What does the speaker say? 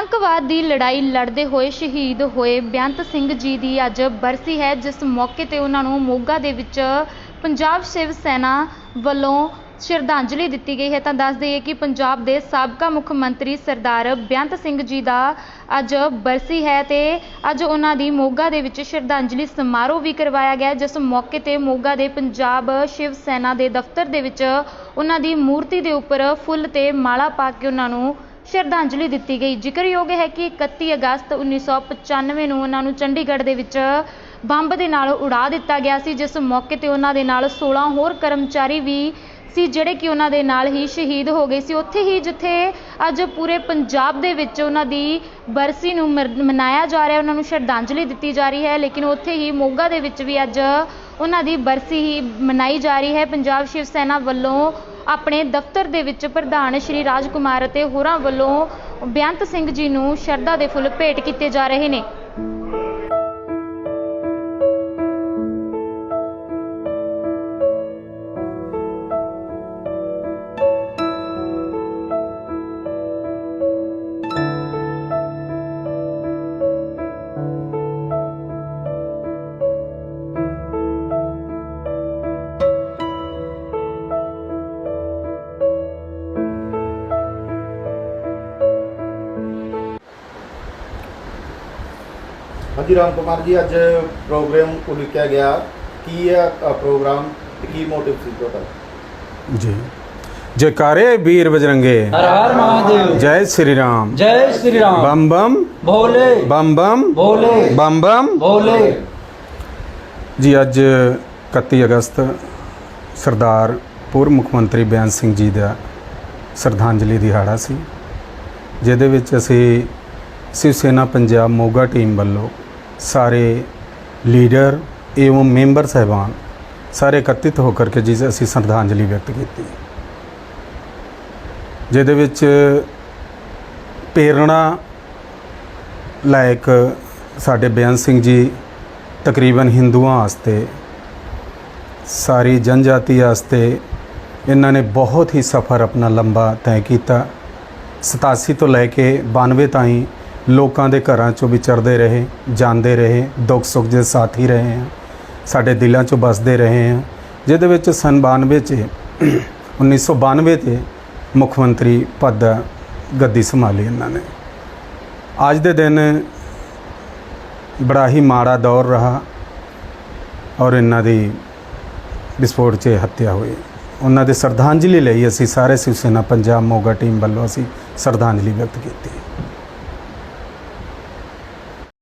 ਆਤੰਕਵਾਦ ਦੀ ਲੜਾਈ ਲੜਦੇ ਹੋਏ ਸ਼ਹੀਦ ਹੋਏ ਬੇਅੰਤ ਸਿੰਘ ਜੀ ਦੀ ਅੱਜ ਬਰਸੀ ਹੈ, ਜਿਸ ਮੌਕੇ ਤੇ ਉਹਨਾਂ ਨੂੰ ਮੋਗਾ ਦੇ ਵਿੱਚ ਪੰਜਾਬ ਸ਼ਿਵ ਸੈਨਾ ਵੱਲੋਂ ਸ਼ਰਧਾਂਜਲੀ ਦਿੱਤੀ ਗਈ ਹੈ। ਤਾਂ ਦੱਸ ਦਈਏ ਕਿ ਪੰਜਾਬ ਦੇ ਸਾਬਕਾ ਮੁੱਖ ਮੰਤਰੀ ਸਰਦਾਰ ਬੇਅੰਤ ਸਿੰਘ ਜੀ ਦਾ ਅੱਜ ਬਰਸੀ ਹੈ ਤੇ ਅੱਜ ਉਹਨਾਂ ਦੀ ਮੋਗਾ ਦੇ ਵਿੱਚ ਸ਼ਰਧਾਂਜਲੀ ਸਮਾਰੋਹ ਵੀ ਕਰਵਾਇਆ ਗਿਆ ਜਿਸ ਮੌਕੇ ਤੇ ਮੋਗਾ ਦੇ ਪੰਜਾਬ ਸ਼ਿਵ ਸੈਨਾ ਦੇ ਦਫ਼ਤਰ ਦੇ ਵਿੱਚ ਉਹਨਾਂ ਦੀ ਮੂਰਤੀ ਦੇ ਉੱਪਰ ਫੁੱਲ ਤੇ ਮਾਲਾ ਪਾ ਕੇ ਉਹਨਾਂ ਨੂੰ ਸ਼ਰਧਾਂਜਲੀ ਦਿੱਤੀ ਗਈ। ਜ਼ਿਕਰਯੋਗ ਹੈ ਕਿ 31 ਅਗਸਤ 1995 ਨੂੰ ਉਹਨਾਂ ਨੂੰ ਚੰਡੀਗੜ੍ਹ ਦੇ ਵਿੱਚ ਬੰਬ ਦੇ ਨਾਲ ਉਡਾ ਦਿੱਤਾ ਗਿਆ ਸੀ, ਜਿਸ ਮੌਕੇ ਤੇ ਉਹਨਾਂ ਦੇ ਨਾਲ 16 ਹੋਰ ਕਰਮਚਾਰੀ ਵੀ ਸੀ, ਜਿਹੜੇ ਕਿ ਉਹਨਾਂ ਦੇ ਨਾਲ ਹੀ ਸ਼ਹੀਦ ਹੋ ਗਏ ਸੀ। ਉੱਥੇ ਹੀ ਜਿੱਥੇ ਅੱਜ ਪੂਰੇ ਪੰਜਾਬ ਦੇ ਵਿੱਚ ਉਹਨਾਂ ਦੀ ਬਰਸੀ ਨੂੰ ਮਰ- ਮਨਾਇਆ ਜਾ ਰਿਹਾ, ਉਹਨਾਂ ਨੂੰ ਸ਼ਰਧਾਂਜਲੀ ਦਿੱਤੀ ਜਾ ਰਹੀ ਹੈ। ਲੇਕਿਨ ਉੱਥੇ ਹੀ ਮੋਗਾ ਦੇ ਵਿੱਚ ਵੀ ਅੱਜ ਉਹਨਾਂ ਦੀ ਬਰਸੀ ਹੀ ਮਨਾਈ ਜਾ ਰਹੀ ਹੈ। ਪੰਜਾਬ ਸ਼ਿਵ ਸੈਨਾ ਵੱਲੋਂ ਆਪਣੇ ਦਫ਼ਤਰ ਦੇ ਵਿੱਚ ਪ੍ਰਧਾਨ ਸ਼੍ਰੀ ਰਾਜਕੁਮਾਰ ਅਤੇ ਹੋਰਾਂ ਵੱਲੋਂ ਬੇਅੰਤ ਸਿੰਘ ਜੀ ਨੂੰ ਸ਼ਰਧਾ ਦੇ ਫੁੱਲ ਭੇਟ ਕੀਤੇ ਜਾ ਰਹੇ ਨੇ। ਹਾਂਜੀ ਰਾਮ ਕੁਮਾਰ ਜੀ ਅੱਜ ਪ੍ਰੋਗਰਾਮ ਉਲੀਕਿਆ ਗਿਆ। ਕੀ ਹੈ ਪ੍ਰੋਗਰਾਮ ਕੀ ਮੋਟਿਵ ਸੀ ਤੁਹਾਡਾ? ਜੀ। ਜੈਕਾਰੇ ਵੀਰ ਬਜਰੰਗੇ। ਹਰ ਹਰ ਮਹਾਦੇਵ। ਜੈ ਸ੍ਰੀ ਰਾਮ। ਜੈ ਸ੍ਰੀ ਰਾਮ। ਬੰਮ ਭੋਲੇ ਬੰਮ ਭੋਲੇ ਬੰਮ ਭੋਲੇ ਜੀ ਅੱਜ 31 ਅਗਸਤ ਸਰਦਾਰ ਪੂਰਵ ਮੁੱਖ ਮੰਤਰੀ ਬਿਆਨ ਸਿੰਘ ਜੀ ਦਾ ਸ਼ਰਧਾਂਜਲੀ ਦਿਹਾੜਾ ਸੀ ਜਿਹਦੇ ਵਿੱਚ ਅਸੀਂ ਸਿਵ ਸੈਨਾ ਪੰਜਾਬ ਮੋਗਾ ਟੀਮ ਵੱਲੋਂ ਸਾਰੇ ਲੀਡਰ ਏਵੰ ਮੈਂਬਰ ਸਹਿਬਾਨ ਸਾਰੇ ਇਕੱਤਰਿਤ ਹੋ ਕਰਕੇ ਜੀ ਅਸੀਂ ਸ਼ਰਧਾਂਜਲੀ ਵਿਅਕਤ ਕੀਤੀ ਜਿਹਦੇ ਵਿੱਚ ਪ੍ਰੇਰਣਾ ਲਾਇਕ ਸਾਡੇ ਬਿਆਨ ਸਿੰਘ ਜੀ ਤਕਰੀਬਨ ਹਿੰਦੂਆਂ ਵਾਸਤੇ ਸਾਰੀ ਜਨਜਾਤੀ ਵਾਸਤੇ ਇਹਨਾਂ ਨੇ ਬਹੁਤ ਹੀ ਸਫ਼ਰ ਆਪਣਾ ਲੰਬਾ ਤੈਅ ਕੀਤਾ 87 ਤੋਂ ਲੈ ਕੇ 92 ਤਾਈਂ ਲੋਕਾਂ ਦੇ ਘਰਾਂ 'ਚੋਂ ਵਿਚਰਦੇ ਰਹੇ, ਜਾਂਦੇ ਰਹੇ, ਦੁੱਖ ਸੁੱਖ ਦੇ ਸਾਥੀ ਰਹੇ ਆ ਸਾਡੇ ਦਿਲਾਂ 'ਚੋਂ ਵਸਦੇ ਰਹੇ ਆ ਜਿਹਦੇ ਵਿੱਚ ਸਨ 92 'ਚ 1992 ਤੇ ਮੁੱਖ ਮੰਤਰੀ ਪਦ ਦਾ ਗੱਦੀ ਸੰਭਾਲੀ ਇਹਨਾਂ ਨੇ। ਅੱਜ ਦੇ ਦਿਨ ਬੜਾ ਹੀ ਮਾੜਾ ਦੌਰ ਰਹਾ ਔਰ ਇਹਨਾਂ ਦੀ ਵਿਸਫੋਟ 'ਚ ਹੱਤਿਆ ਹੋਈ ਉਹਨਾਂ ਦੇ ਸ਼ਰਧਾਂਜਲੀ ਲਈ ਅਸੀਂ ਸਾਰੇ ਸਿਵ ਸੈਨਾ ਪੰਜਾਬ ਮੋਗਾ ਟੀਮ ਵੱਲੋਂ ਅਸੀਂ ਸ਼ਰਧਾਂਜਲੀ ਵਿਅਕਤ ਕੀਤੀ।